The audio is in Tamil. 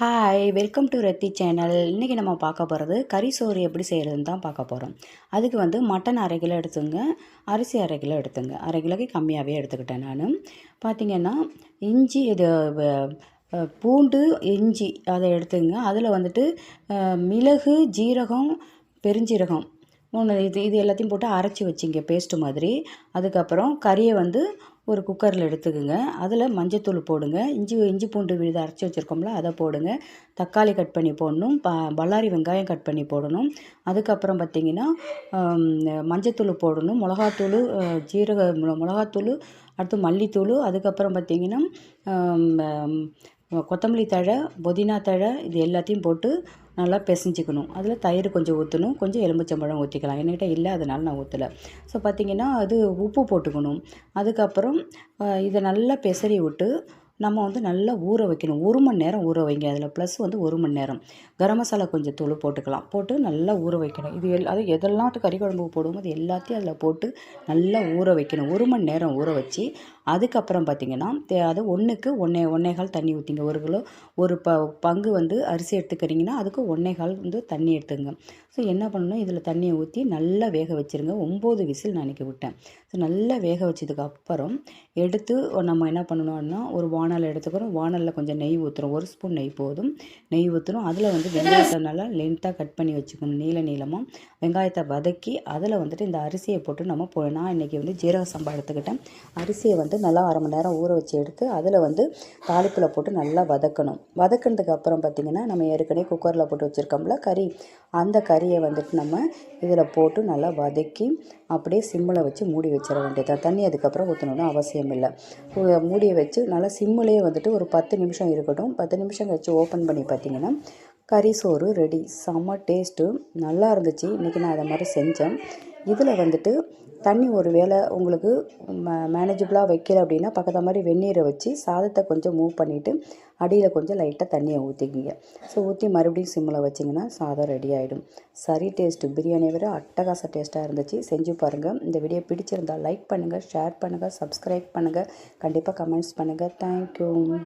Hi welcome to Rathi channel இன்றைக்கி நம்ம பார்க்க போகிறது கறி சோறு எப்படி செய்கிறதுன்னு தான் பார்க்க போகிறோம் அதுக்கு வந்து மட்டன் அரை கிலோ எடுத்துங்க அரிசி அரை கிலோ எடுத்துங்க. அரை கிலோக்கு கம்மியாகவே எடுத்துக்கிட்டேன் நான். பார்த்திங்கன்னா இஞ்சி இது பூண்டு இஞ்சி அதை எடுத்துங்க. அதில் வந்துட்டு மிளகு ஜீரகம் பெருஞ்சீரகம். மூணு இது இது எல்லாத்தையும் போட்டு அரைச்சி வச்சிங்க பேஸ்ட்டு மாதிரி. அதுக்கப்புறம் கறியை வந்து ஒரு குக்கரில் எடுத்துக்கோங்க. அதில் மஞ்சத்தூள் போடுங்க. இஞ்சி இஞ்சி பூண்டு விழுது அரைச்சி வச்சுருக்கோம்ல அதை போடுங்க. தக்காளி கட் பண்ணி போடணும். ப பல்லாரி வெங்காயம் கட் பண்ணி போடணும். அதுக்கப்புறம் பார்த்திங்கன்னா மஞ்சத்தூள் போடணும். மிளகாத்தூள் ஜீரக மிளகாத்தூள் அடுத்து மல்லித்தூள். அதுக்கப்புறம் பார்த்திங்கன்னா கொத்தமல்லி தழை புதினா தழை இது எல்லாத்தையும் போட்டு நல்லா பிசைஞ்சிக்கணும். அதில் தயிர் கொஞ்சம் ஊற்றணும் கொஞ்சம் எலுமிச்சம்பழம் ஊற்றிக்கலாம் என்கிட்ட இல்லை அதனால் நான் ஊற்றலை ஸோ பார்த்திங்கன்னா அது உப்பு போட்டுக்கணும். அதுக்கப்புறம் இதை நல்லா பிசறி விட்டு நம்ம வந்து நல்லா ஊற வைக்கணும். ஒரு மணி நேரம் ஊற வைங்க. அதில் ப்ளஸ் வந்து ஒரு மணி நேரம். கரம் மசாலா கொஞ்சம் தூள் போட்டுக்கலாம். போட்டு நல்லா ஊற வைக்கணும். இது எல் அது எதெல்லாம் கறி குழம்பு போடுவோமோ அது எல்லாத்தையும் அதில் போட்டு நல்லா ஊற வைக்கணும். ஒரு மணி நேரம் ஊற வச்சு அதுக்கப்புறம் பார்த்திங்கன்னா தே- அது ஒன்றுக்கு ஒன்றே ஒன்றே கால் தண்ணி ஊற்றிங்க ஒரு கிலோ ஒரு ப பங்கு வந்து அரிசி எடுத்துக்கிறீங்கன்னா அதுக்கு ஒன்றே கால் வந்து தண்ணி எடுத்துங்க. ஸோ என்ன பண்ணணும்? இதில் தண்ணியை ஊற்றி நல்லா வேக வச்சுருங்க. ஒம்பது விசில் நான் விட்டேன். ஸோ நல்லா வேக வச்சதுக்கு அப்புறம் எடுத்து நம்ம என்ன பண்ணணும்னா ஒரு வானல் எடுத்துக்கிறோம். வானலில் கொஞ்சம் நெய் ஊற்றுறோம் ஒரு ஸ்பூன் நெய் போதும். நெய் ஊற்றுறோம் அதில் வந்து வெங்காயத்தை நல்லா லென்த்தாக கட் பண்ணி வச்சுக்கணும். நீள நீளமாக வெங்காயத்தை வதக்கி அதில் வந்துட்டு இந்த அரிசியை போட்டு நம்ம போ நான் இன்றைக்கி வந்து ஜீரக சம்பா எடுத்துக்கிட்டேன். அரிசியை வந்து நல்லா அரை மணி நேரம் ஊற வச்சு எடுத்து அதில் வந்து தாளிப்பில் போட்டு நல்லா வதக்கணும். வதக்கினதுக்கு அப்புறம் பார்த்திங்கன்னா நம்ம ஏற்கனவே குக்கரில் போட்டு வச்சுருக்கோம்ல கறி. அந்த கறியை வந்துட்டு நம்ம இதில் போட்டு நல்லா வதக்கி அப்படியே சிம்மில் வச்சு மூடி வச்சிட வேண்டியது தண்ணி அதுக்கப்புறம் ஊற்றணும்னு அவசியம் இல்லை. மூடியை வச்சு நல்லா சிம்மிலேயே வந்துட்டு ஒரு பத்து நிமிஷம் இருக்கட்டும். பத்து நிமிஷம் கழிச்சு ஓப்பன் பண்ணி பார்த்தீங்கன்னா கறி சோறு ரெடி செம்ம டேஸ்ட்டு நல்லா இருந்துச்சு. இன்றைக்கி நான் அதை மாதிரி செஞ்சேன். இதில் வந்துட்டு தண்ணி ஒரு வேளை உங்களுக்கு மே மேனேஜபிளாக வைக்கல அப்படின்னா பக்கத்து மாதிரி வெந்நீரை வச்சு சாதத்தை கொஞ்சம் மூவ் பண்ணிவிட்டு அடியில் கொஞ்சம் லைட்டாக தண்ணியை ஊற்றிக்கிங்க ஸோ ஊற்றி மறுபடியும் சிம்மில் வச்சிங்கன்னா சாதம் ரெடி ஆகிடும் சரி டேஸ்ட்டு பிரியாணியை விட அட்டகாச டேஸ்ட்டாக இருந்துச்சு. செஞ்சு பாருங்கள் இந்த வீடியோ பிடிச்சிருந்தால் லைக் பண்ணுங்கள் ஷேர் பண்ணுங்கள் சப்ஸ்கிரைப் பண்ணுங்கள் கண்டிப்பாக கமெண்ட்ஸ் பண்ணுங்கள் தேங்க்யூ